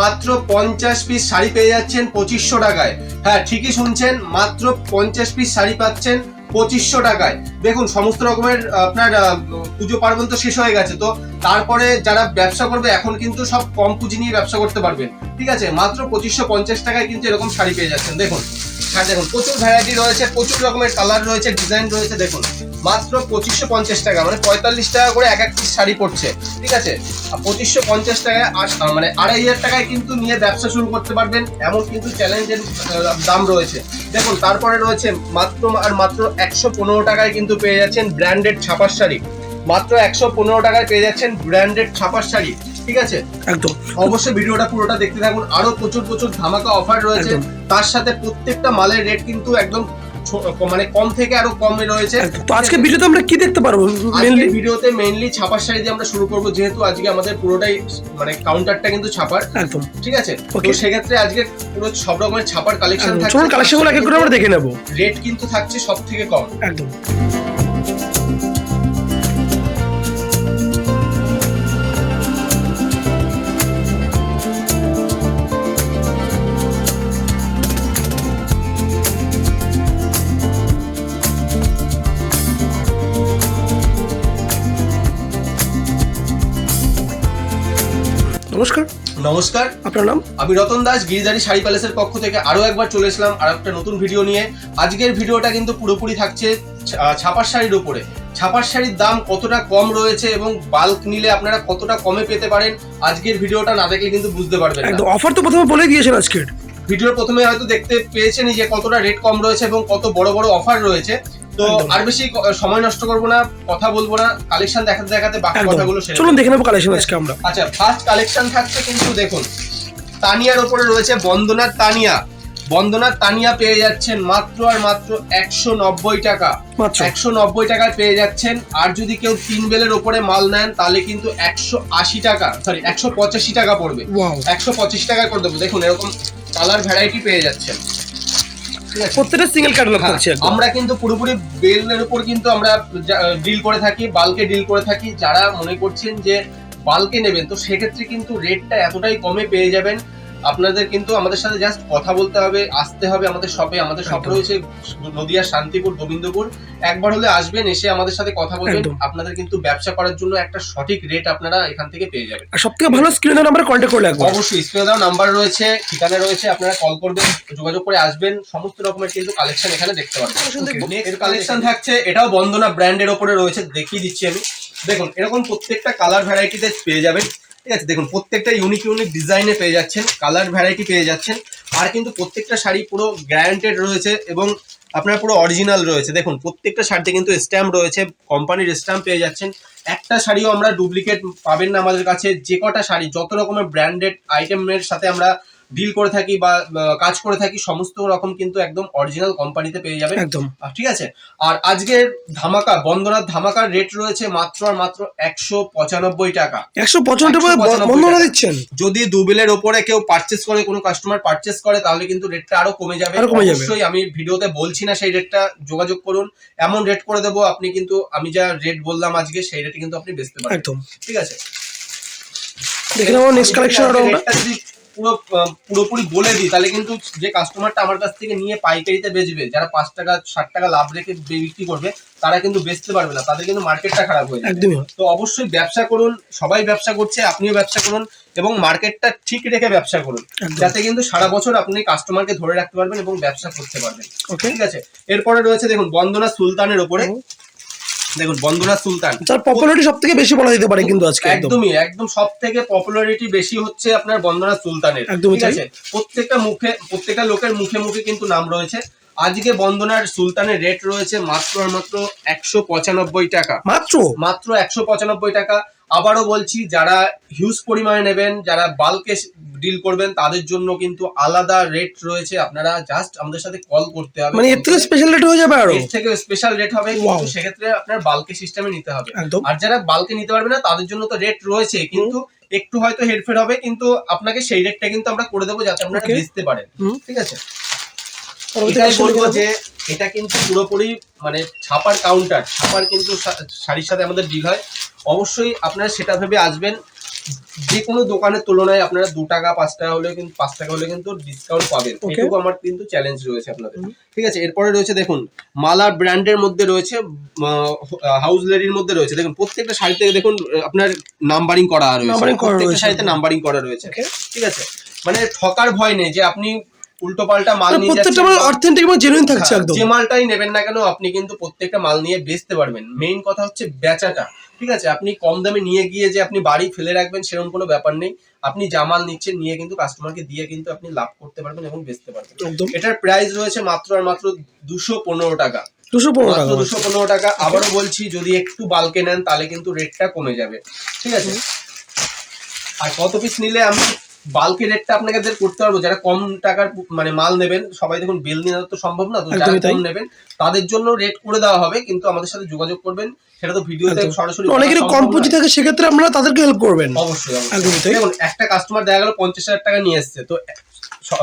মাত্র পঞ্চাশ পিস শাড়ি পেয়ে যাচ্ছেন পঁচিশশো টাকায়। হ্যাঁ ঠিকই শুনছেন, মাত্র পঞ্চাশ পিস শাড়ি পাচ্ছেন পঁচিশশো টাকায়। দেখুন, সমস্ত রকমের আপনার পুজো পার্বণ তো শেষ হয়ে গেছে, তো তারপরে যারা ব্যবসা করবে, এখন কিন্তু সব কম পুঁজি নিয়ে ব্যবসা করতে পারবেন। ঠিক আছে, মাত্র পঁচিশশো পঞ্চাশ টাকায় কিন্তু এরকম শাড়ি পেয়ে যাচ্ছেন। দেখুন হ্যাঁ দেখুন, প্রচুর ভ্যারাইটি রয়েছে, প্রচুর রকমের কালার রয়েছে ডিজাইন রয়েছে, দেখুন। মাত্র পঁচিশশো পঞ্চাশ টাকা মানে পঁয়তাল্লিশ টাকা করে এক এক পিস শাড়ি পড়ছে, ঠিক আছে? আর পঁচিশশো পঞ্চাশ টাকায় মানে আড়াই হাজার টাকায় কিন্তু নিয়ে ব্যবসা শুরু করতে পারবেন, এমন কিন্তু চ্যালেঞ্জের দাম রয়েছে। দেখুন, তারপরে রয়েছে মাত্র আর মাত্র একশো পনেরো টাকায় কিন্তু পেয়ে যাচ্ছেন ব্র্যান্ডেড ছাপার শাড়ি। মাত্র একশো পনেরো টাকায় পেয়ে যাচ্ছেন ব্র্যান্ডেড ছাপার শাড়ি। ঠিক আছে? একদম। অবশ্যই ভিডিওটা পুরোটা দেখতে থাকুন। আরও প্রচুর প্রচুর ধামাকা অফার রয়েছে। তার সাথে প্রত্যেকটা মালের রেট কিন্তু একদম মানে কম থেকে আরও কমে রয়েছে। তো আজকে ভিডিওতে আমরা কি দেখতে পারব? মেনলি ভিডিওতে মেইনলি ছাপার শাড়ি দিয়ে আমরা শুরু করব। যেহেতু আজকে আমাদের পুরোটাই মানে কাউন্টারটা কিন্তু ছাপার। একদম। ঠিক আছে? তো. সেক্ষেত্রে আজকে পুরো সব রকমের ছাপার কালেকশন। থাকছে। কালেকশনগুলো এক করে আমরা দেখে নেব। রেট কিন্তু থাকছে সব থেকে কম। একদম। নমস্কার। নমস্কার। আপনার নাম? আমি রতন দাস গিরিধারী শাড়ি প্যালেসের পক্ষ থেকে আরও একবার চলে এসলাম আর একটা নতুন ভিডিও নিয়ে। আজকের ভিডিওটা কিন্তু পুরোপুরি থাকছে ছাপার শাড়ির উপরে ছাপার শাড়ির দাম কতটা কম রয়েছে এবং বাল্ক নিলে আপনারা কতটা কমে পেতে পারেন আজকের ভিডিওটা না দেখলে কিন্তু বুঝতে পারবেন একদম অফার তো প্রথমে বলে দিয়েছেন আজকের। ভিডিওর প্রথমে হয়তো দেখতে পেয়েছেনই যে কতটা রেট কম রয়েছে এবং কত বড় বড় অফার রয়েছে। তো আর বেশি সময় নষ্ট করব না কথা বলব না কালেকশন দেখাতে দেখাতে বাকি কথাগুলো চলুন দেখে নেব কালেকশন আজকে আমরা। আচ্ছা ফার্স্ট কালেকশন থাকছে কিন্তু দেখুন তানিয়ার ওপরে রয়েছে বন্দনার তানিয়া। বন্দনার তানিয়া পেয়ে যাচ্ছেন মাত্র আর মাত্র একশো নব্বই টাকা। একশো নব্বই টাকায় পেয়ে যাচ্ছেন আর যদি কেউ তিন বেলের ওপরে মাল নেন তাহলে কিন্তু একশো আশি টাকা সরি একশো পঁচাশি টাকা পড়বে। একশো পঁচিশ টাকায় করে দেবো। দেখুন এরকম কালার ভ্যারাইটি পেয়ে যাচ্ছেন। প্রত্যেকটা সিঙ্গেল ক্যাটালগ থাকছে আমরা কিন্তু পুরোপুরি বেলের উপর কিন্তু আমরা ডিল করে থাকি বাল্কে ডিল করে থাকি। যারা মনে করছেন যে বাল্কে নেবেন তো সেক্ষেত্রে কিন্তু রেটটা এতটাই কমে পেয়ে যাবেন আপনাদের কিন্তু আমাদের সাথে জাস্ট কথা বলতে হবে আসতে হবে আমাদের শপে আমাদের শপ রয়েছে নদিয়া শান্তিপুর গোবিন্দপুর। একবার হলে আসবেন এসে আমাদের সাথে কথা বলবেন। আপনাদের কিন্তু ব্যবসা করার জন্য একটা সঠিক রেট আপনারা এখান থেকে পেয়ে যাবেন। আর সব থেকে ভালো স্ক্রিনে নাম্বার কন্ট্যাক্ট করলে একবার। অবশ্যই স্ক্রিনে দেওয়া নাম্বার রয়েছে ঠিকানা রয়েছে আপনারা কল করবেন যোগাযোগ করে আসবেন। সমস্ত রকমের কিন্তু কালেকশন এখানে দেখতে পারবেন এর কালেকশন থাকছে এটাও বন্দনা ব্র্যান্ডের ওপরে রয়েছে দেখিয়ে দিচ্ছি আমি। দেখুন এরকম প্রত্যেকটা কালার ভ্যারাইটিতে পেয়ে যাবেন। ঠিক আছে, দেখুন, প্রত্যেকটা ইউনিক ইউনিক ডিজাইনে পেয়ে যাচ্ছেন কালার ভ্যারাইটি পেয়ে যাচ্ছেন, আর কিন্তু প্রত্যেকটা শাড়ি পুরো গ্যারান্টেড রয়েছে এবং আপনার পুরো অরিজিনাল রয়েছে। দেখুন, প্রত্যেকটা শাড়িতে কিন্তু স্ট্যাম্প রয়েছে কোম্পানির স্ট্যাম্প পেয়ে যাচ্ছেন। একটা শাড়িও আমরা ডুপ্লিকেট পাবেন না আমাদের কাছে, যে কটা শাড়ি, যত রকমের ব্র্যান্ডেড আইটেমের সাথে আমরা ডিল করে থাকি বা কাজ করে থাকি সমস্ত রকম কিন্তু একদম অরিজিনাল কোম্পানিতে পেয়ে যাবেন। একদম। ঠিক আছে? আর আজকের ধামাকা বন্দনার ধামাকার রেট রয়েছে মাত্র আর মাত্র একশো পঁচানব্বই টাকা। একশো পঁচানব্বই 195 দিচ্ছেন? যদি দুবিলের ওপরে কেউ পারচেস করে কোনো কাস্টমার পারচেস করে তাহলে কিন্তু রেটটা আরও কমে যাবে। অবশ্যই আমি ভিডিওতে বলছি না সেই রেটটা যোগাযোগ করুন। এমন রেট করে দেবো আপনি কিন্তু আমি যা রেট বললাম আজকে সেই রেটে কিন্তু আপনি বেচতে পারবেন। একদম। ঠিক আছে? দেখে নেব নেক্সট কালেকশন পুরো পুরোপুরি বলে দিই। তাহলে কিন্তু যে কাস্টমারটা আমার কাছ থেকে নিয়ে পাইকারিতে বেচবে যারা পাঁচ টাকা ষাট টাকা লাভ রেখে বিক্রি করবে তারা কিন্তু বেচতে পারবে না। তাদের কিন্তু মার্কেটটা খারাপ হয়ে যাবে। তো অবশ্যই ব্যবসা করুন সবাই ব্যবসা করছে আপনিও ব্যবসা করুন এবং মার্কেটটা ঠিক রেখে ব্যবসা করুন। যাতে কিন্তু সারা বছর আপনি কাস্টমারকে ধরে রাখতে পারবেন এবং ব্যবসা করতে পারবেন। ঠিক আছে? এরপরে রয়েছে দেখুন বন্দনা সুলতানের ওপরে দেখুন বন্দনা সুলতান। তার পপুলারিটি সব থেকে বেশি বলা যেতে পারে কিন্তু আজকে একদমই একদম সব থেকে পপুলারিটি বেশি হচ্ছে আপনার বন্দনা সুলতানের। একদম ঠিক আছে? প্রত্যেকটা মুখে প্রত্যেকটা লোকের মুখে মুখে কিন্তু নাম রয়েছে। আজকে বন্দনার সুলতানের রেট রয়েছে মাত্র আর মাত্র একশো পঁচানব্বই টাকা। মাত্র? মাত্র একশো পঁচানব্বই টাকা। আবারও বলছি যারা হিউজ পরিমাণে নেবেন যারা বাল্কে ডিল করবেন তাদের জন্য কিন্তু আলাদা রেট রয়েছে। আপনারা জাস্ট আমাদের সাথে কল করতে হবে। মানে এর থেকে স্পেশাল রেট হয়ে যাবে আরও? এর থেকে স্পেশাল রেট হবে. কিন্তু সেক্ষেত্রে আপনার বাল্কে সিস্টেমে নিতে হবে। আর যারা বাল্কে নিতে পারবে না তাদের জন্য তো রেট রয়েছে কিন্তু একটু হয়তো হেরফের হবে কিন্তু আপনাকে সেই রেটটা কিন্তু আমরা করে দেবো যাতে আপনারা. বেচতে পারেন। ঠিক আছে? এটাই বলব যে এটা কিন্তু পুরোপুরি মানে ছাপার কাউন্টার ছাপার কিন্তু শাড়ির সাথে আমাদের ডিল হয়। অবশ্যই আপনারা সেটা ভেবে আসবেন। যে কোনো দোকানের তুলনায় আপনারা দু টাকা পাঁচ টাকা হলে কিন্তু পাঁচ টাকা হলে কিন্তু ডিসকাউন্ট পাবেন. এটুকু আমার কিন্তু চ্যালেঞ্জ রয়েছে আপনাদের। ঠিক আছে এরপরে রয়েছে দেখুন মালা ব্র্যান্ডের মধ্যে রয়েছে হাউস লেডির মধ্যে রয়েছে। দেখুন প্রত্যেকটা শাড়িতে দেখুন আপনার নাম্বারিং করা রয়েছে। প্রত্যেকটা শাড়িতে নাম্বারিং করা রয়েছে। ঠিক আছে? মানে ঠকার ভয় নেই যে আপনি উল্টো পাল্টা মাল নিয়ে প্রত্যেকটা মানে অথেন্টিক এবং জেনুইন থাকছে হ্যাঁ, একদম যে মালটাই নেবেন না কেন আপনি কিন্তু প্রত্যেকটা মাল নিয়ে বেচতে পারবেন। মেইন কথা হচ্ছে বেচাটা। ঠিক আছে? আপনি কম দামে নিয়ে গিয়ে যে আপনি বাড়ি ফেলে রাখবেন সেরকম কোনো ব্যাপার নেই। আপনি যা মাল নিচ্ছেন নিয়ে কিন্তু কাস্টমারকে দিয়ে কিন্তু আপনি লাভ করতে পারবেন এবং বেচতে পারবেন। এটার প্রাইস রয়েছে মাত্র আর মাত্র দুশো পনেরো টাকা। দুশো পনেরো টাকা। দুশো পনেরো টাকা। আবারও বলছি যদি একটু বালকে নেন তাহলে কিন্তু রেটটা কমে যাবে। ঠিক আছে? আর কত পিস নিলে আমি বালকে রেটটা আপনাকে করতে পারব। যারা কম টাকার মানে মাল নেবেন সবাই দেখুন বিল নিয়ে তো সম্ভব না তো যারা কম নেবেন তাদের জন্য রেট করে দেওয়া হবে কিন্তু আমাদের সাথে যোগাযোগ করবেন। সেটা তো ভিডিওতে। সরাসরি অনেকেরই কম পুঁজি। থাকে সেক্ষেত্রে আপনারা তাদেরকে হেল্প করবেন। অবশ্যই অবশ্যই। দেখুন একটা কাস্টমার দেখা গেল পঞ্চাশ হাজার টাকা নিয়ে এসছে তো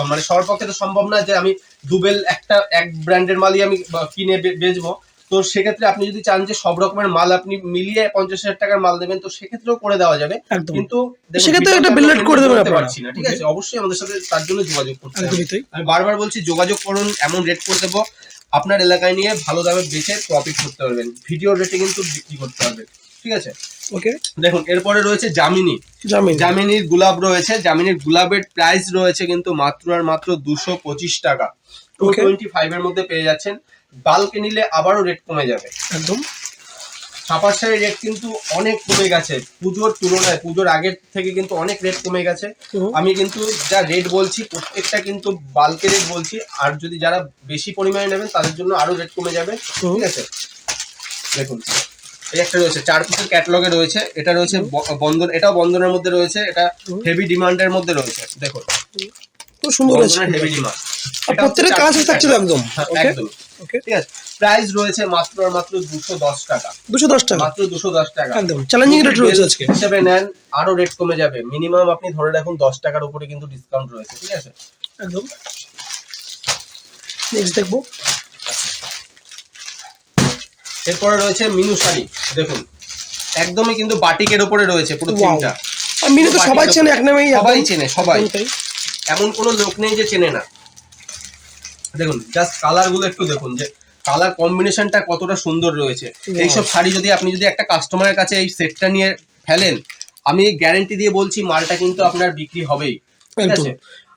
মানে সবার পক্ষে তো সম্ভব না যে আমি দুবেল একটা এক ব্র্যান্ডের মালই আমি কিনে বেচবো। তো সেক্ষেত্রে আপনি যদি চান যে সব রকমের মাল আপনি মিলিয়ে পঞ্চাশ হাজার টাকার মাল দেবেন তো সেক্ষেত্রেও করে দেওয়া যাবে। কিন্তু সেক্ষেত্রে একটা করে দেবেন পারছি না ঠিক আছে? অবশ্যই আমাদের সাথে তার জন্য যোগাযোগ করতে হবে। আমি বারবার বলছি যোগাযোগ করুন এমন রেট করে দেবো আপনার এলাকায় নিয়ে ভালো দামে বেচে প্রফিট করতে পারবেন। ভিডিও রেটে কিন্তু বিক্রি করতে পারবেন ঠিক আছে? ওকে দেখুন এরপরে রয়েছে জামিনী জামিন জামিনীর গোলাপ রয়েছে জামিনীর গোলাপের প্রাইস রয়েছে কিন্তু মাত্র আর মাত্র দুশো পঁচিশ টাকা। টু টোয়েন্টি ফাইভ এর মধ্যে পেয়ে যাচ্ছেন। বাল্কে নিলে আবারও রেট কমে যাবে। একদম। ছাপার শাড়ির রেট কিন্তু অনেক কমে গেছে। পুজোর তুলনায় পুজোর আগের থেকে কিন্তু অনেক রেট কমে গেছে। আমি কিন্তু যা রেট বলছি প্রত্যেকটা কিন্তু বাল্কে রেট বলছি। আর যদি যারা বেশি পরিমাণে নেবেন তাদের জন্য আরও রেট কমে যাবে। ঠিক আছে? দেখুন এই একটা রয়েছে চার পিসের ক্যাটালগে রয়েছে। এটা রয়েছে বন্ধন এটাও বন্ধনের মধ্যে রয়েছে। এটা হেভি ডিমান্ডের মধ্যে রয়েছে। দেখুন। খুব সুন্দর হেভি ডিমান্ড প্রত্যেকটা কাজ থাকছে একদম। একদম। ওকে ঠিক আছে? প্রাইস রয়েছে মাত্র আর মাত্র দুশো দশ টাকা। দুশো দশ টাকা? মাত্র দুশো দশ টাকা। একদম। চ্যালেঞ্জিং রেট রয়েছে আজকে। হিসেবে নেন আরও রেট কমে যাবে। মিনিমাম আপনি ধরে রাখুন দশ টাকার উপরে কিন্তু ডিসকাউন্ট রয়েছে ঠিক আছে? একদম। নেক্সট দেখব। এরপরে রয়েছে মিনু শাড়ি দেখুন। একদমই কিন্তু বাটিকের উপরে রয়েছে পুরো থিমটা আর মিনি তো সবাই চেনে এক নামেই সবাই চেনে সবাই। এমন কোনো লোক নেই যে চেনে না। দেখুন জাস্ট কালারগুলো একটু দেখুন যে কালার কম্বিনেশনটা কতটা সুন্দর রয়েছে। এইসব শাড়ি যদি আপনি যদি একটা কাস্টমারের কাছে এই সেটটা নিয়ে ফেলেন আমি গ্যারান্টি দিয়ে বলছি মালটা কিন্তু আপনার বিক্রি হবেই।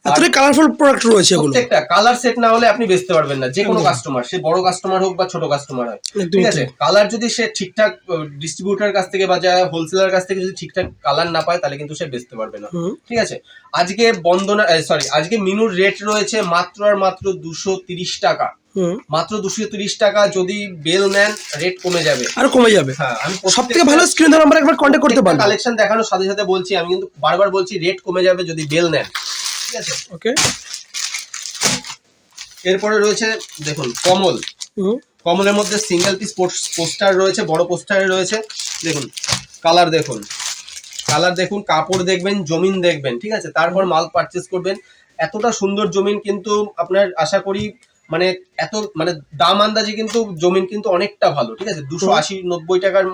এতটাই কালারফুল প্রোডাক্ট রয়েছে এগুলো। প্রত্যেকটা কালার সেট না হলে আপনি বেচতে পারবেন না যে কোনো। কাস্টমার সে বড় কাস্টমার হোক বা ছোট কাস্টমার হয় ঠিক আছে? কালার যদি সে ঠিকঠাক ডিস্ট্রিবিউটার কাছ থেকে বা যারা হোলসেলার কাছ থেকে যদি ঠিকঠাক কালার না পায় তাহলে কিন্তু সে বেচতে পারবে না। ঠিক আছে? আজকে বন্দনা সরি আজকে মিনুর রেট রয়েছে মাত্র আর মাত্র দুশো তিরিশ টাকা। মাত্র দুশো তিরিশ টাকা যদি বেল নেন রেট কমে যাবে। আর কমে যাবে। হ্যাঁ আমি সব থেকে ভালো স্ক্রিন নাম্বার একবার কন্ট্যাক্ট করতে পারবেন কালেকশন দেখানোর সাথে সাথে বলছি আমি কিন্তু বারবার বলছি রেট কমে যাবে যদি বেল নেন। ঠিক আছে? ওকে এরপরে রয়েছে দেখুন কমল। হুম। কমলের মধ্যে সিঙ্গেল পিস পোস্টার রয়েছে বড় পোস্টারে রয়েছে। দেখুন কালার দেখুন। কালার দেখুন কাপড় দেখবেন জমিন দেখবেন ঠিক আছে? তারপর মাল পারচেস করবেন। এতটা সুন্দর জমিন কিন্তু আপনার আশা করি মানে এত মানে দাম আন্দাজে কিন্তু জমিন কিন্তু অনেকটা ভালো ঠিক আছে? দুশো আশি নব্বই টাকার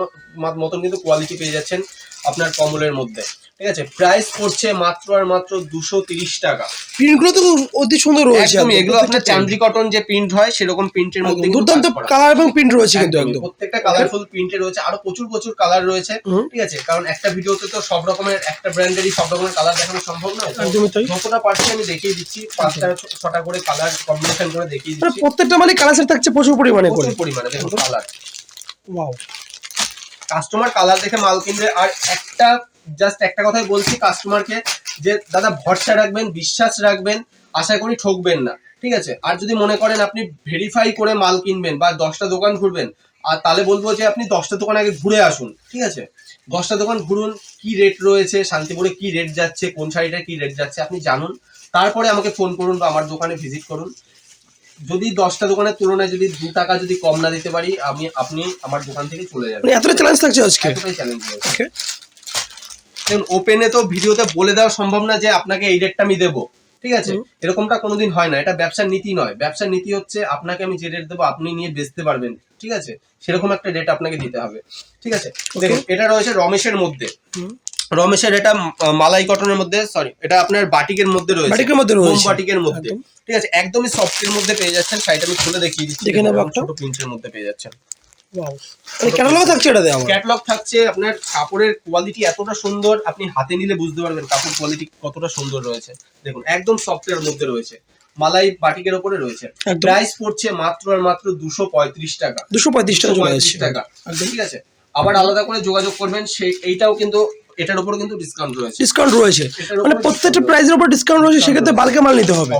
মতন কিন্তু কোয়ালিটি পেয়ে যাচ্ছেন আপনার কমলের মধ্যে। ঠিক আছে? প্রাইস পড়ছে মাত্র আর মাত্র দুশো তিরিশ টাকা। প্রিন্টগুলো তো অতি সুন্দর রয়েছে একদম। এগুলো আপনার চান্দ্রি কটন যে প্রিন্ট হয় সেরকম প্রিন্টের মধ্যে দুর্দান্ত কালার এবং প্রিন্ট রয়েছে কিন্তু একদম প্রত্যেকটা কালারফুল প্রিন্টে রয়েছে আরও প্রচুর প্রচুর কালার রয়েছে। ঠিক আছে? কারণ একটা ভিডিওতে তো সব রকমের একটা ব্র্যান্ডেরই সব রকমের কালার দেখানো সম্ভব নয়। একদমই তাই। যতটা পারছি আমি দেখিয়ে দিচ্ছি পাঁচটা ছটা করে কালার কম্বিনেশন করে দেখিয়ে মানে দিচ্ছি। প্রত্যেকটা মানে কালার সেট থাকছে প্রচুর পরিমাণে প্রচুর পরিমাণে দেখুন কালার ওয়াও কাস্টমার কালার দেখে মাল কিনবে। আর একটা জাস্ট একটা কথাই বলছি কাস্টমারকে যে দাদা ভরসা রাখবেন, বিশ্বাস রাখবেন, আশা করি ঠকবেন না, ঠিক আছে? আর যদি মনে করেন আপনি ভেরিফাই করে মাল কিনবেন বা দশটা দোকান ঘুরবেন, আর তাহলে বলব যে আপনি দশটা দোকান আগে ঘুরে আসুন, ঠিক আছে? দশটা দোকান ঘুরুন, কি রেট রয়েছে, শান্তিপুরে কি রেট যাচ্ছে, কোন শাড়িটা কি রেট যাচ্ছে, আপনি জানুন। তারপরে আমাকে ফোন করুন বা আমার দোকানে ভিজিট করুন। যদি দশটা দোকানের তুলনায় যদি দু টাকা যদি কম না দিতে পারি আমি আপনি আমার দোকান থেকে চলে যাবেন। মানে এতটা চ্যালেঞ্জ থাকছে আজকে? এতটাই চ্যালেঞ্জ ওকে দেখুন ওপেনে তো ভিডিওতে বলে দেওয়া সম্ভব না যে আপনাকে এই রেটটা আমি দেবো। ঠিক আছে? এরকমটা কোনোদিন হয় না। এটা ব্যবসার নীতি নয়। ব্যবসার নীতি হচ্ছে আপনাকে আমি যে রেট দেবো আপনি নিয়ে বেচতে পারবেন। ঠিক আছে? সেরকম একটা রেট আপনাকে দিতে হবে। ঠিক আছে? দেখুন এটা রয়েছে রমেশের মধ্যে। হুম। রমেশের এটা মালাই কটনের মধ্যে সরি এটা আপনার বাটিকের মধ্যে রয়েছে। বাটিকের মধ্যে রয়েছে। বাটিকের মধ্যে। ঠিক আছে একদমই সফটের মধ্যে পেয়ে যাচ্ছেন শাড়িটা আমি খুলে দেখিয়ে দিচ্ছি। দেখে নেব একটা। মধ্যে পেয়ে যাচ্ছেন। ওয়াও ক্যাটালগ থাকছে এটাতে আমার ক্যাটলগ থাকছে আপনার কাপড়ের কোয়ালিটি এতটা সুন্দর আপনি হাতে নিলে বুঝতে পারবেন কাপড় কোয়ালিটি কতটা সুন্দর রয়েছে। দেখুন একদম সফটের মধ্যে রয়েছে। মালাই বাটিকের উপরে রয়েছে। প্রাইস পড়ছে মাত্র আর মাত্র দুশো পঁয়ত্রিশ টাকা। দুশো পঁয়ত্রিশ টাকা চলে 235 টাকা। ঠিক আছে? আবার আলাদা করে যোগাযোগ করবেন সেই এইটাও কিন্তু এটার উপর কিন্তু ডিসকাউন্ট রয়েছে। ডিসকাউন্ট রয়েছে। মানে প্রত্যেকটা প্রাইসের উপর ডিসকাউন্ট রয়েছে সেক্ষেত্রে বালকে মাল নিতে হবে।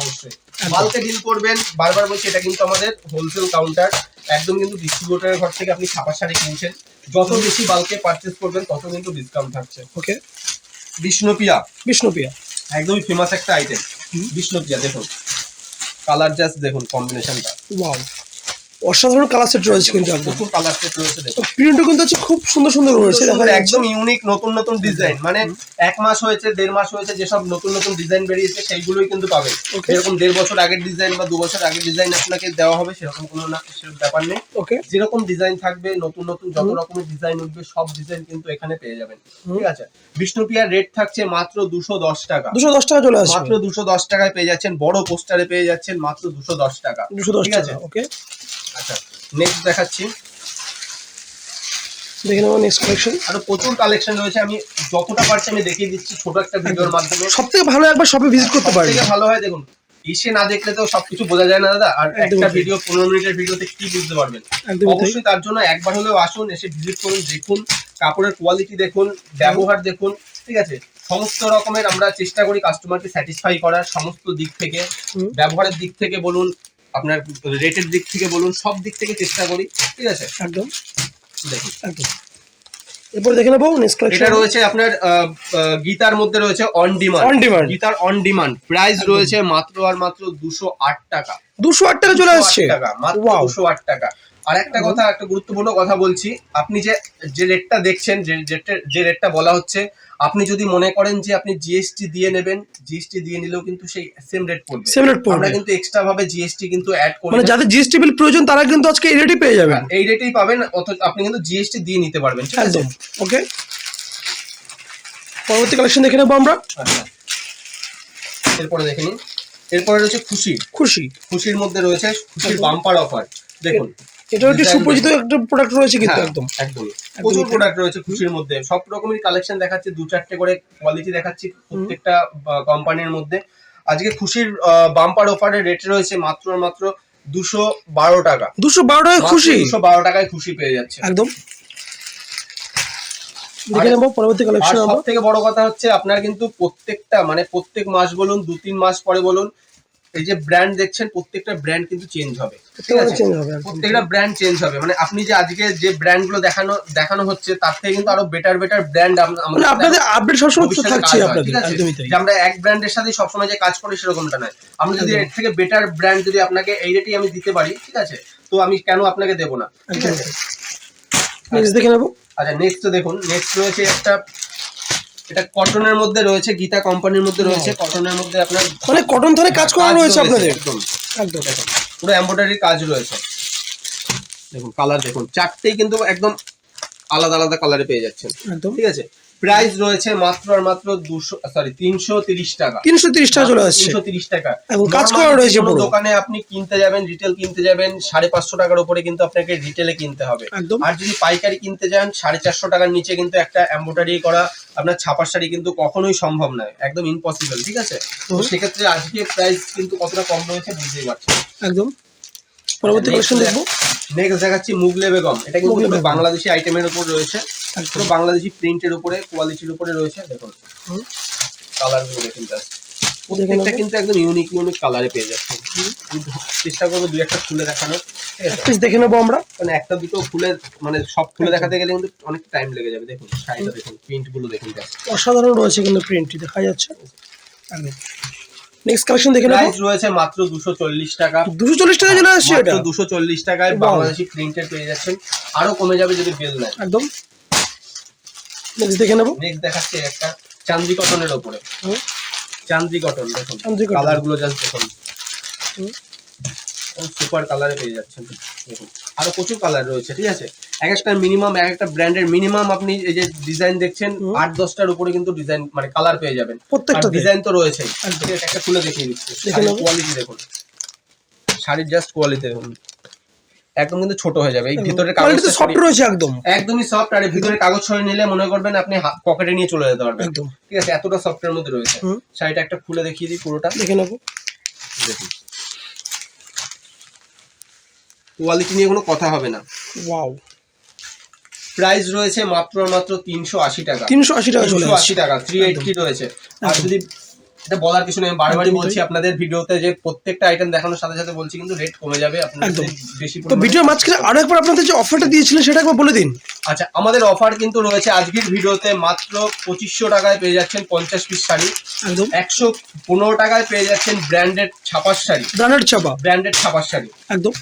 বাল্কে ডিল করবেন বারবার বলছি এটা কিন্তু আমাদের হোলসেল কাউন্টার একদম কিন্তু ডিস্ট্রিবিউটারের ঘর থেকে আপনি ছাপা শাড়ি কিনছেন। যত বেশি বাল্কে পারচেস করবেন তত কিন্তু ডিসকাউন্ট থাকছে। ওকে বিষ্ণুপিয়া বিষ্ণুপ্রিয়া। একদমই ফেমাস একটা আইটেম বিষ্ণুপিয়া দেখুন। কালার জাস্ট দেখুন কম্বিনেশনটা ওয়াও অসাধারণ কালার সেট রয়েছে কিন্তু প্রচুর কালার সেট রয়েছে প্রিন্টও কিন্তু হচ্ছে খুব সুন্দর সুন্দর রয়েছে একদম ইউনিক নতুন নতুন ডিজাইন মানে এক মাস হয়েছে দেড় মাস হয়েছে যেসব নতুন নতুন ডিজাইন বেরিয়েছে সেইগুলোই কিন্তু Okay. যেরকম দেড় বছর আগের ডিজাইন বা দু বছর আগের ডিজাইন আপনাকে দেওয়া হবে সেরকম কোনো না সেরকম ব্যাপার নেই। ওকে যেরকম ডিজাইন থাকবে নতুন নতুন যত রকমের ডিজাইন উঠবে সব ডিজাইন কিন্তু এখানে পেয়ে যাবেন। ঠিক আছে? বিষ্ণুপ্রিয়ার রেট থাকছে মাত্র দুশো দশ টাকা। দুশো দশ টাকা চলে আসবে মাত্র দুশো দশ টাকায় পেয়ে যাচ্ছেন বড় পোস্টারে পেয়ে যাচ্ছেন মাত্র দুশো দশ টাকা। দুশো দশ ঠিক আছে? ওকে আচ্ছা নেক্সট দেখাচ্ছি। দেখে নেব নেক্সট কালেকশন আরও প্রচুর কালেকশন রয়েছে আমি যতটা পারছি আমি দেখিয়ে দিচ্ছি ছোট একটা ভিডিওর মাধ্যমে। সব থেকে ভালো একবার শপে ভিজিট করতে পারবে। থেকে ভালো হয় দেখুন এসে না দেখলে তো সবকিছু বোঝা যায় না দাদা। আর একটা ভিডিও পনেরো মিনিটের ভিডিওতে কি বুঝতে পারবেন? অবশ্যই তার জন্য একবার হলেও আসুন এসে ভিজিট করুন দেখুন কাপড়ের কোয়ালিটি দেখুন ব্যবহার দেখুন ঠিক আছে? সমস্ত রকমের আমরা চেষ্টা করি কাস্টমারকে স্যাটিসফাই করার সমস্ত দিক থেকে ব্যবহারের দিক থেকে বলুন আপনার রেটের দিক থেকে বলুন সব দিক থেকে চেষ্টা করি ঠিক আছে? একদম। দেখুন একদম। এরপর দেখে নেব নেক্সট এটা রয়েছে আপনার গীতার মধ্যে রয়েছে on demand on demand guitar on demand price রয়েছে মাত্র আর মাত্র দুশো আট টাকা। দুশো আট টাকা চলে আসছে। টাকা মাত্র Wow. দুশো আট টাকা। আর একটা কথা একটা গুরুত্বপূর্ণ কথা বলছি। আপনি যে যে রেটটা দেখছেন যে রেটটা যে রেটটা বলা হচ্ছে আপনি যদি মনে করেন যে আপনি জিএসটি দিয়ে নেবেন জিএসটি দিয়ে নিলেও কিন্তু সেই সেম রেট পড়বে। সেম রেট পড়বে। আমরা কিন্তু এক্সট্রা ভাবে জিএসটি কিন্তু অ্যাড করি মানে যাদের জিএসটি বিল প্রয়োজন তারা কিন্তু আজকে এই রেটই পেয়ে যাবেন। এই রেটেই পাবেন অথচ আপনি কিন্তু জিএসটি দিয়ে নিতে পারবেন ঠিক আছে? ওকে পরবর্তী কালেকশন দেখে নেব আমরা। আচ্ছা এরপরে দেখে নিন। এরপরে রয়েছে খুশি। খুশি। খুশির মধ্যে রয়েছে খুশির। বাম্পার অফার দেখুন। এটা একটি সুপরিচিত একটা প্রোডাক্ট রয়েছে কিন্তু হ্যাঁ, একদম। একদম প্রচুর প্রোডাক্ট রয়েছে খুশির মধ্যে। সব রকমের কালেকশন দেখাচ্ছি দু চারটে করে কোয়ালিটি দেখাচ্ছি প্রত্যেকটা কোম্পানির মধ্যে। আজকে খুশির বাম্পার অফারের রেট রয়েছে মাত্র মাত্র দুশো বারো টাকা। দুশো বারো টাকা খুশি? দুশো বারো টাকায় খুশি পেয়ে যাচ্ছে। একদম। দেখে নেব পরবর্তী কালেকশন সব থেকে বড় কথা হচ্ছে আপনার কিন্তু প্রত্যেকটা মানে প্রত্যেক মাস বলুন দু তিন মাস পরে বলুন এই যে ব্র্যান্ড দেখছেন প্রত্যেকটা ব্র্যান্ড কিন্তু চেঞ্জ হবে। ঠিক আছে। প্রত্যেকটা ব্র্যান্ড চেঞ্জ হবে। মানে আপনি যে আজকে যে ব্র্যান্ডগুলো দেখানো দেখানো হচ্ছে তার থেকে কিন্তু আরও বেটার বেটার ব্র্যান্ড আপনাদের আপডেট সবসময় তো থাকছে আপনাদের যে আমরা এক ব্র্যান্ডের সাথে সবসময় যে কাজ করি সেরকমটা নয়। আমরা যদি এর থেকে বেটার ব্র্যান্ড যদি আপনাকে এই রেটেই আমি দিতে পারি ঠিক আছে? তো আমি কেন আপনাকে দেবো না? ঠিক আছে? নেক্সট দেখে নেব। আচ্ছা নেক্সট দেখুন। নেক্সট রয়েছে একটা এটা কটনের মধ্যে রয়েছে গীতা কোম্পানির মধ্যে রয়েছে কটনের মধ্যে আপনার মানে কটন ধরে কাজ করা রয়েছে আপনাদের? একদম। একদম। পুরো এমব্রয়ডারি কাজ রয়েছে। দেখুন কালার দেখুন চারটেই কিন্তু একদম আলাদা আলাদা কালারে পেয়ে যাচ্ছেন। একদম। ঠিক আছে? প্রাইস রয়েছে মাত্র আর মাত্র দুশো সরি তিনশো তিরিশ টাকা। তিনশো তিরিশ টাকা চলে আসছে। তিনশো তিরিশ টাকা। এবং কাজ করা রয়েছে পুরো। দোকানে আপনি কিনতে যাবেন রিটেল কিনতে যাবেন সাড়ে পাঁচশো টাকার উপরে কিন্তু আপনাকে রিটেলে কিনতে হবে। একদম। আর যদি পাইকারি কিনতে যান সাড়ে চারশো টাকার নিচে কিন্তু একটা এম্ব্রয়ডারি করা আপনার ছাপার শাড়ি কিন্তু কখনোই সম্ভব নয়। একদম ইম্পসিবল ঠিক আছে? তো সেক্ষেত্রে আজকে প্রাইস কিন্তু কতটা কম রয়েছে বুঝতেই পারছেন একদম। পরবর্তী কালেকশন দেখব। নেক্সট দেখাচ্ছি মুগলে বেগম। এটা কিন্তু বাংলাদেশি আইটেমের উপর রয়েছে। পুরো বাংলাদেশি প্রিন্টের উপরে কোয়ালিটির উপরে রয়েছে দেখুন হুম। কালারগুলো দেখুন। প্রত্যেকটা কিন্তু একদম ইউনিক ইউনিক কালারে পেয়ে যাচ্ছে। চেষ্টা করব দুই একটা খুলে দেখানোর পিস দেখে নেব আমরা। মানে একটা দুটো খুলে মানে সব খুলে দেখাতে গেলে কিন্তু অনেক টাইম লেগে যাবে দেখুন শাড়িটা দেখুন প্রিন্টগুলো দেখুন অসাধারণ রয়েছে কিন্তু প্রিন্টটি দেখা যাচ্ছে। নেক্সট কালেকশন দেখে নেব। প্রাইস রয়েছে মাত্র দুশো চল্লিশ টাকা। দুশো চল্লিশ টাকা চলে আসছে এটা? দুশো চল্লিশ টাকায়. বাংলাদেশি প্রিন্টের পেয়ে যাচ্ছেন। আরও কমে যাবে যদি বেল নেয় একদম। নেক্সট দেখে নেব। নেক্সট দেখাচ্ছে একটা চান্দি কটনের ওপরে। চান্দি কটন দেখুন। কালারগুলো জাস্ট দেখুন। সুপার কালারে পেয়ে যাচ্ছেন। দেখুন আরও প্রচুর কালার রয়েছে ঠিক আছে? এক একটা মিনিমাম এক একটা ব্র্যান্ডের মিনিমাম আপনি এই যে ডিজাইন দেখছেন আট দশটার উপরে কিন্তু ডিজাইন মানে কালার পেয়ে যাবেন। প্রত্যেকটা ডিজাইন তো আছে একটা খুলে দেখিয়ে দিচ্ছি। কোয়ালিটি দেখুন। শাড়ির জাস্ট কোয়ালিটি দেখুন। একদম কিন্তু ছোট হয়ে যাবে। এই কোয়ালিটি তো সফট রয়েছে একদম। একদমই সফট আর ভিতরে কাগজ ছড়িয়ে নিলে মনে করবেন আপনি পকেটে নিয়ে চলে যেতে পারবেন। একদম। ঠিক আছে এতটা সফটের মধ্যে রয়েছে। শাড়িটা একটা খুলে দেখিয়ে দিই পুরোটা। দেখে নেব। দেখুন। কোয়ালিটি নিয়ে কোনো কথা হবে না। ওয়াও প্রাইস রয়েছে মাত্র মাত্র তিনশো আশি টাকা। তিনশো আশি টাকা চলে আশি টাকা থ্রি এইটটি রয়েছে। আর যদি এটা বলার কিছু নেই। আমি বারবারই বলছি আপনাদের ভিডিওতে যে প্রত্যেকটা আইটেম দেখানোর সাথে সাথে বলছি কিন্তু রেট কমে যাবে আপনাদের একদম। বেশি তো ভিডিওর মাঝখানে আরও একবার আপনাদের যে অফারটা দিয়েছিলেন সেটা একবার বলে দিন। আচ্ছা আমাদের অফার কিন্তু রয়েছে আজকের ভিডিওতে মাত্র পঁচিশশো টাকায় পেয়ে যাচ্ছেন পঞ্চাশ পিস শাড়ি। একদম। একশো পনেরো টাকায় পেয়ে যাচ্ছেন ব্র্যান্ডেড ছাপার শাড়ি। ব্র্যান্ডেড ছাপা। ব্র্যান্ডেড ছাপার শাড়ি। একদম।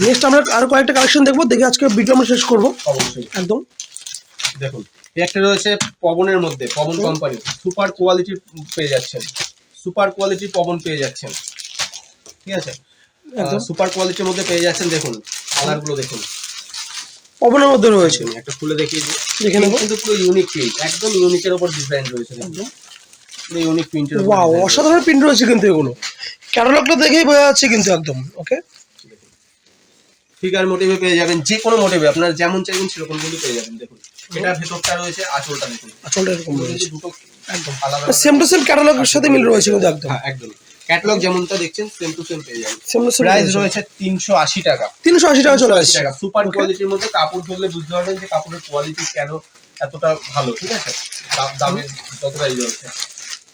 নেক্সট আমরা আরও কয়েকটা কালেকশন দেখব দেখে আজকে ভিডিও আমরা শেষ করব। অবশ্যই। একদম। দেখুন। একটা রয়েছে পবনের মধ্যে পবন কোম্পানি সুপার কোয়ালিটি পেয়ে যাচ্ছেন। সুপার কোয়ালিটির পবন পেয়ে যাচ্ছেন। ঠিক আছে? সুপার কোয়ালিটির মধ্যে পেয়ে যাচ্ছেন দেখুন কালারগুলো দেখুন। পবনের মধ্যে রয়েছে। একটা খুলে দেখিয়ে দেখে নেব। কিন্তু পুরো ইউনিক প্রিন্ট একদম ইউনিকের উপর ডিজাইন রয়েছে পুরো ইউনিক প্রিন্টের ওয়াও অসাধারণ প্রিন্ট রয়েছে কিন্তু এগুলো। ক্যাটালগটা দেখেই বোঝা যাচ্ছে কিন্তু একদম ওকে ফিগার মোটিভে পেয়ে যাবেন যে কোনো মোটিভে আপনার যেমন চাইবেন সেরকম কিন্তু পেয়ে যাবেন। দেখুন এটা ভেতরটা রয়েছে আঁচলটা দেখুন। আসলটা এরকম রয়েছে। দুটো একদম। আলাদা সেম টু সেম ক্যাটালগের সাথে মিল রয়েছে কিন্তু একদম। হ্যাঁ একদম। ক্যাটালগ যেমনটা দেখছেন সেম টু সেম পেয়ে যাবেন। সেম টু প্রাইস রয়েছে তিনশো আশি টাকা। তিনশো আশি টাকা চলে আসছে। টাকা। সুপার কোয়ালিটির মধ্যে কাপড় ধরলে বুঝতে পারবেন যে কাপড়ের কোয়ালিটি কেন এতটা ভালো ঠিক আছে? দাম- দামের যতটাই রয়েছে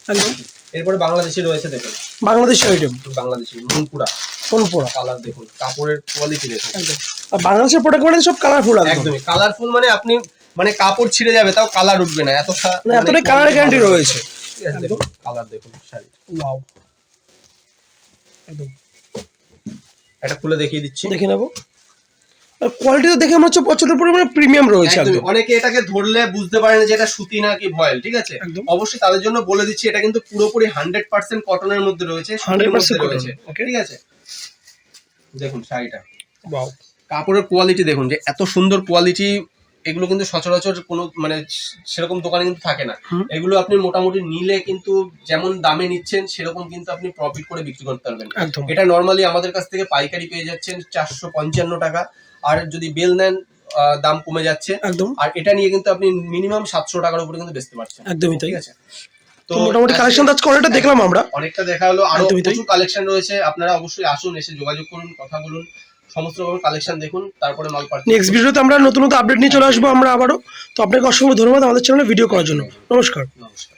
একদম। এরপরে বাংলাদেশি রয়েছে দেখুন। বাংলাদেশি আইটেম বাংলাদেশি মনপুরা কোন পোড়া কালার দেখুন কাপড়ের কোয়ালিটি দেখুন। আর বাংলাদেশের প্রোডাক্ট মানে সব কালারফুল একদম। একদমই কালারফুল মানে আপনি মানে কাপড় ছিঁড়ে যাবে তাও কালার উঠবে না মানে এতটাই কালার গ্যারান্টি রয়েছে। কালার দেখুন শাড়ি। ওয়াও একদম। এটা খুলে দেখিয়ে দিচ্ছি। দেখে নেব। কোয়ালিটি দেখে মনে হচ্ছে প্রচুর পরিমাণে প্রিমিয়াম রয়েছে একদম। অনেকে এটাকে ধরলে বুঝতে পারে না যে এটা সুতি না কি ভয়েল ঠিক আছে? অবশ্যই তাদের জন্য বলে দিচ্ছি এটা কিন্তু পুরোপুরি হান্ড্রেড পার্সেন্ট কটনের মধ্যে রয়েছে সুতির 100% মধ্যে cotton, রয়েছে ঠিক আছে? দেখুন শাড়িটা। কাপড়ের কোয়ালিটি দেখুন যে এত সুন্দর কোয়ালিটি এগুলো কিন্তু সচরাচর কোনো মানে সেরকম দোকানে কিন্তু থাকে না। এগুলো আপনি মোটামুটি নিলে কিন্তু যেমন দামে নিচ্ছেন সেরকম কিন্তু আপনি প্রফিট করে বিক্রি করতে পারবেন। এটা নর্মালি আমাদের কাছ থেকে পাইকারি পেয়ে যাচ্ছেন চারশো পঞ্চান্ন টাকা আর যদি বেল নেন আহ, দাম কমে যাচ্ছে। একদম। আর এটা নিয়ে কিন্তু আপনি মিনিমাম সাতশো টাকার উপরে কিন্তু বেচতে পারছেন। একদমই ঠিক আছে? তো মোটামুটি কালেকশন আজকে অনেকটা দেখলাম আমরা। অনেকটা দেখা হলো। আরও। প্রচুর কালেকশন রয়েছে আপনারা অবশ্যই আসুন এসে যোগাযোগ করুন কথা বলুন সমস্ত রকম কালেকশন দেখুন তারপরে মাল পাঠান নেক্সট ভিডিওতে আমরা নতুন নতুন আপডেট নিয়ে চলে আসব আমরা আবারও। তো আপনাকে অসংখ্য ধন্যবাদ আমাদের চ্যানেলে ভিডিও করার জন্য। নমস্কার। নমস্কার।